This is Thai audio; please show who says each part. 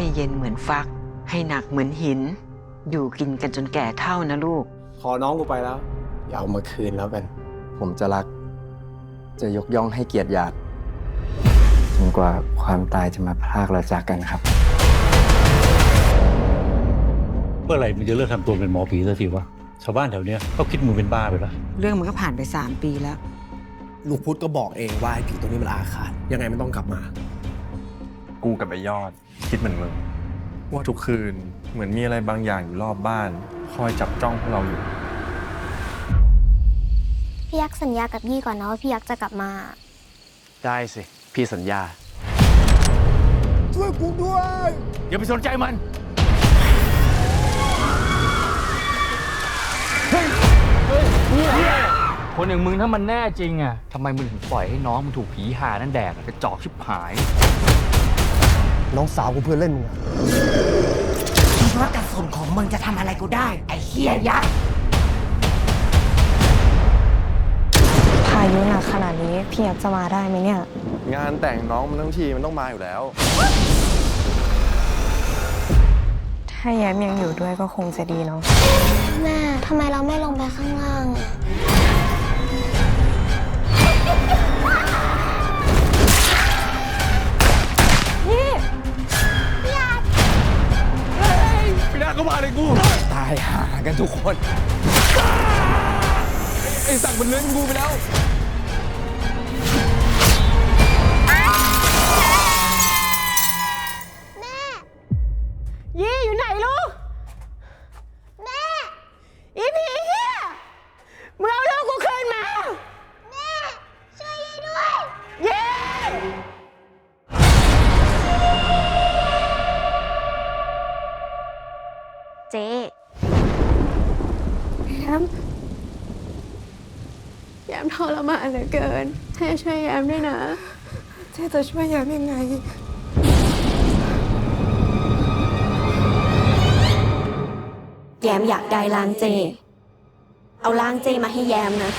Speaker 1: ให้เย็นเหมือนฟัก ให้หนักเหมือนหิน อยู่กินกันจนแก่เท่านะลูก
Speaker 2: ขอน้องกูไปแล้ว
Speaker 3: อย่าเอามาคืนแล้วกัน ผมจะรัก จะยกย่องให้เกียรติหยาดจนกว่าความตายจะมาพรากเราจากกันครับ
Speaker 4: เมื่อไหร่มึงจะเลิกทำตัวเป็นหมอผีสักทีวะชาวบ้านแถวเนี้ยเขาคิดมึงเป็นบ้าไปแล้ว
Speaker 1: เรื่องมันก็ผ่านไปสามปีแล้ว
Speaker 2: ลูกพุทธก็บอกเองว่าไอ้ผีตัวนี้มันอาฆาตยังไงมันต้องกลับมา
Speaker 5: กูกับไอ้ยอด คิดเหมือนมึง ว่าทุกคืนเหมือนมีอะไรบางอย่างอยู่รอบบ้าน คอยจับจ้องพวกเราอยู่
Speaker 6: พี่ยักษ์สัญญากับยี่ก่อนนะว่าพี่ยักษ์จะกลับมา
Speaker 3: ได้สิ พี่สัญญา
Speaker 4: อย่าไปสนใจมัน
Speaker 7: คนอย่างมึงถ้ามันแน่จริงอะทำไมมึงถึงปล่อยให้น้องมึงถูกผีหานั่นแดกอะกระจอกชิบหาย
Speaker 2: น้องสาวกูเพื่อนเล่นมึงอะ
Speaker 8: คิดว่ากระสุนของมึงจะทำอะไรกูได้ ไอ้เฮียยักษ์
Speaker 6: พายุหนักขนาดนี้พี่ยักษ์จะมาได้ไหมเนี่ย
Speaker 5: งานแต่งน้องมันทั้งทีมันต้องมาอยู่แล้ว
Speaker 6: ถ้าแย้มยังอยู่ด้วยก็คงจะดีเนาะ แม่ ทำไมเราไม่ลงไปข้างล่าง
Speaker 5: ไม่าก็มาเลยกู
Speaker 3: ตายหากันทุกคน
Speaker 5: ไอ้สักมันเล่นกูไปแล้ว
Speaker 8: ยี่อยู่ไหนลูก
Speaker 6: เจ๊
Speaker 9: แยมแยมทรมานเหลือเกินให้ช่วยแยมด้วยนะ
Speaker 8: เจ๊จะช่วยแยมยังไง
Speaker 6: แยมอยากได้ล้างเจ เอาล้างเจมาให้แยมนะ